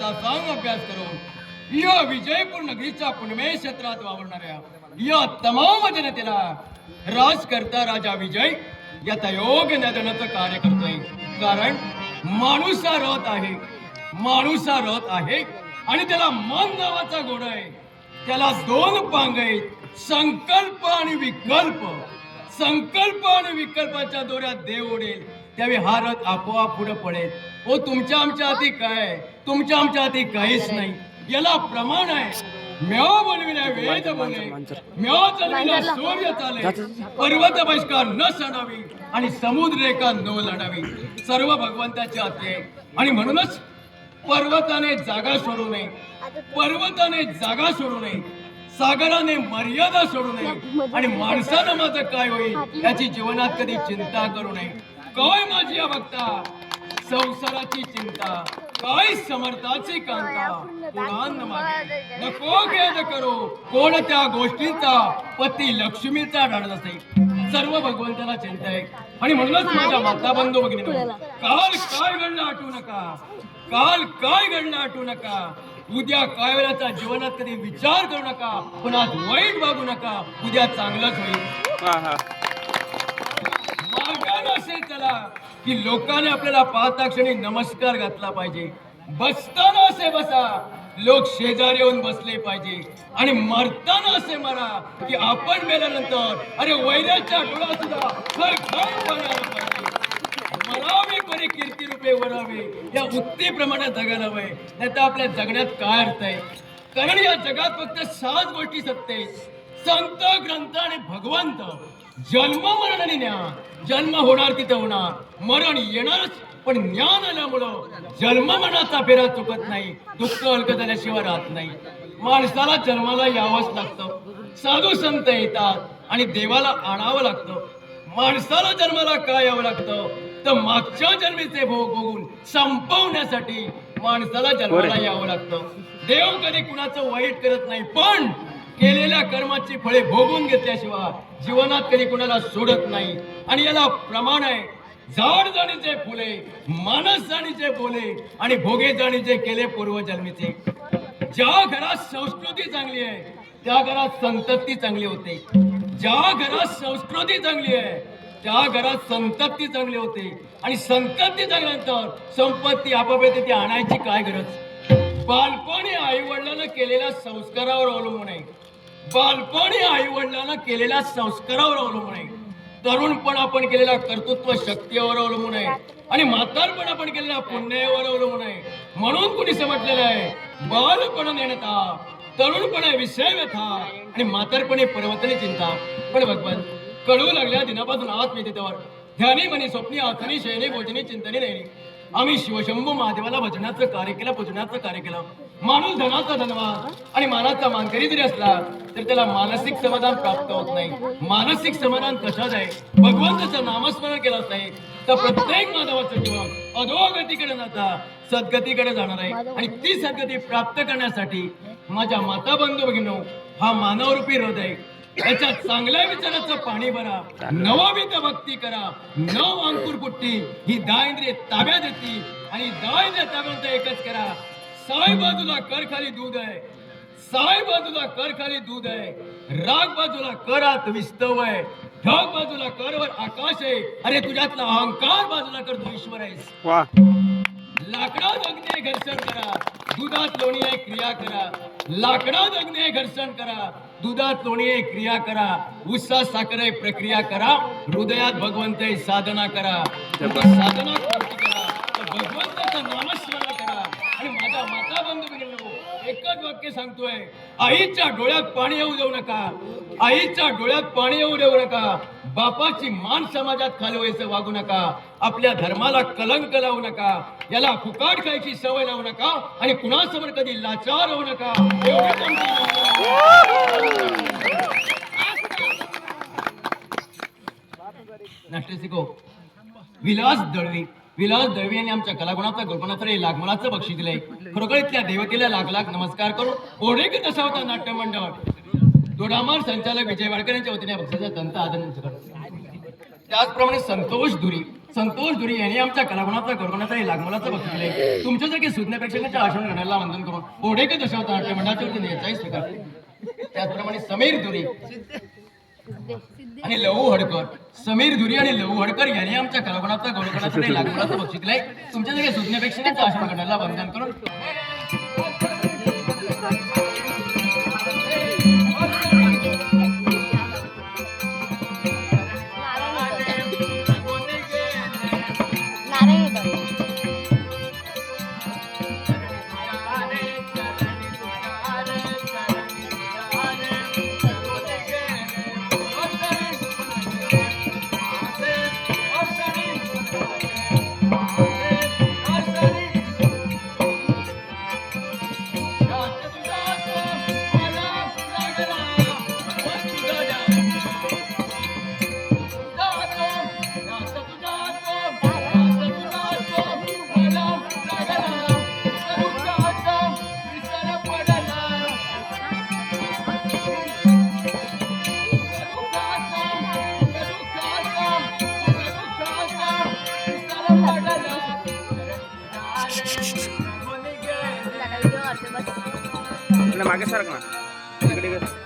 साष्टांग अभ्यास करून या विजयपूर नगरीच्या पुनमे क्षेत्रात वावरणाऱ्या या तमाम जनतेला राज करता राजा विजय याचा योग नदनाचं कार्य करतोय. कारण माणूस हा रथ आहे. माणूस हा रथ आहे आणि त्याला मन नावाचा घोडा आहे. त्याला दोन पांग आहेत. संकल्प आणि विकल्प. संकल्प आणि विकल्पाच्या दोऱ्यात देव ओढेल त्यावेळी हा रथ आपोआप पुढे पडेल. ओ तुमच्या आमच्या हाती काय आहे? तुमच्या आमच्या हाती काहीच नाही. याला प्रमाण आहे. म्याव बोलविल्या वेद बोले म्याव चालविल्या सूर्य चाले. पर्वत बहिष्कार न सणावी आणि समुद्र रेखा न लढावी. सर्व भगवंताच्या हाती आहे. आणि म्हणूनच पर्वताने जागा सोडू नये. पर्वताने जागा सोडू नये. सागराने मर्यादा सोडू नये. आणि माणसानं माझं काय होईल? याची जीवनात कधी चिंता करू नये. काय माझी बघता संसाराची चिंता काय समर्थाची कांता? पुराण मागे. नको खेद करू. कोण त्या गोष्टींचा? पती लक्ष्मीचा डाळ असे सर्व भगवंताला चिंता आहे. आणि म्हणूनच माझ्या माता बंधू भगिनी काल काय घडलं आठवू नका? काल काय घडलं आठवू नका? उद्या काय वेळाचा जीवनात कधी विचार करू नका? पण आज वाईट वागू नका. उद्या चांगलंच होईल. हा आपल्याला की लोकांनी आपल्याला पाहता क्षणी नमस्कार घातला पाहिजे. बसताना असे बसा. लोक शेजारी येऊन बसले पाहिजे. आणि मरताना असे मरा की आपण मेल्यानंतर अरे वैराच्या डोळा सुद्धा मरावे परी कीर्ती रूपे वरावे या उत्तेप्रमाणे जगायला हवंय. नाही तर आपल्या जगण्यात काय अर्थ आहे? कारण या जगात फक्त सात गोष्टी सत्य संत ग्रंथ आणि भगवंत. जन्म मरण आणि ज्ञान. जन्म होणार तिथं होणार. मरण येणारच पण ज्ञान आल्यामुळं जन्म मनाचा फेरा चुकत नाही. दुःख हलकं झाल्याशिवाय राहत नाही. माणसाला जन्माला यावंच लागतं. साधू संत येतात आणि देवाला आणावं लागतं. माणसाला जन्माला काय यावं लागतं? तर मागच्या जन्मीचे भोग बघून संपवण्यासाठी माणसाला जन्माला यावं लागतं. देव कधी कुणाचं वाईट करत नाही पण केलेल्या कर्माची फळे भोगून घेतल्याशिवाय जीवनात कधी कुणाला सोडत नाही. आणि याला प्रमाण आहे झाड जाणीचे फुले मानस जाणीचे बोले आणि भोगे जाणीचे केले पूर्वजन्मीचे. ज्या घरात संस्कृती चांगली आहे त्या घरात संतती चांगली होते. ज्या घरात संस्कृती चांगली आहे त्या घरात संतती चांगली होते. आणि संतती चांगल्यानंतर संपत्ती आपापे तिथे आणायची काय गरज? बालपणी आई वडिलांना केलेल्या संस्कारावर अवलंबून आहे. बालपणी आई वडिलांना केलेल्या संस्कारावर अवलंबून आहे. तरुणपण आपण केलेल्या कर्तृत्व शक्तीवर अवलंबून आहे. आणि म्हातारपण आपण केलेल्या पुण्यावर अवलंबून आहे. म्हणून कुणी समजलेलं आहे? बालपण नेणता तरुणपणे विषय व्यथा आणि म्हातारपणे परिवर्तने चिंता. पण भगवान कळू लागल्या दिनापासून आत मी त्यावर. ध्यानी म्हणे स्वप्नी आथनी शयने भोजनी चिंतनी नाही आम्ही शिवशंभू महादेवाला भजनाचं कार्य केलं पूजनाचं कार्य केलं. माणूस धनाचा धनवान आणि मानाचा मानकरी जरी असला तर त्याला मानसिक समाधान प्राप्त होत नाही. मानसिक समाधान कशात आहे? भगवंताचं नामस्मरण केलं नाही तर प्रत्येक मानवाचं जीवन अधोगतीकडे जाता सद्गतीकडे जाणार आहे. आणि ती सद्गती प्राप्त करण्यासाठी माझ्या माता बंधू भगिनो हा मानवरूपी हृदय याच्या चांगल्या विचाराचं पाणी भरा नवविध भक्ती करा नव अंकुर कुट्टी ही दायंद्रिय ताब्यात येते आणि दायंद्रिय ताब्यात एकच करा. साई बाजूला कर खाली दूध आहे. साई बाजूला कर खाली दूध आहे. राग बाजूला करात विस्तव आहे. ढग बाजूला करवर आकाश आहे. अरे तुझ्यातला अहंकार बाजूला कर तू ईश्वर आहेस. लाकडात अग्नी घर्षण करा. दुधात लोणी आहे क्रिया करा. लाकडात अग्नी घर्षण करा. दुधात लोणी आहे क्रिया करा. उत्साह साखर प्रक्रिया करा. हृदयात भगवंत साधना करा. साधना पूर्ती करा तर भगवंताचं नामस्मरण करा आणि माझ्या माता बंधू भगिनींनो, एकच वाक्य सांगतोय. आईच्या डोळ्यात पाणी येऊ देऊ नका. आईच्या डोळ्यात पाणी येऊ देऊ नका. बापाची मान समाजात खाली व्हायचं वागू नका. आपल्या धर्माला कलंक लावू नका. याला फुकाट खायची सवय लावू नका आणि कुणासमोर कधी लाचार होऊ नका. एवढे हो, विलास दळवी. विलास दळवी यांनी आमच्या कलागुणाचा गुणगुणाचं लागमनाचं बक्षीस दिलंय. खरोखर इथल्या देवतेला लाख लाख नमस्कार करून ओढेक तसा होता नाट्य मंडळ दोडामार संचालक विजय वाडकर यांच्या वतीने या दंत आदर त्याचप्रमाणे संतोष धुरी संतोष धुरी यांनी आमच्या कलागुणाचा गडगुणाचा हे लागमुलाचा दिलंय. केले तुमच्यासारखे सुज्ञ प्रेक्षकांच्या आश्रम घडण्याला वंदन करून ओढे के दशावता नाट्य मंडळाच्या वतीने याचाही स्वीकार त्याचप्रमाणे समीर धुरी आणि लहू हडकर. समीर धुरी आणि लहू हडकर यांनी आमच्या कलागुणाचा गडगुणाचा हे लागमुलाचा बघ शिकलाय तुमच्यासारखे सुज्ञ प्रेक्षकांच्या आश्रम करण्याला वंदन करून. मागे सारख ना. इकडे.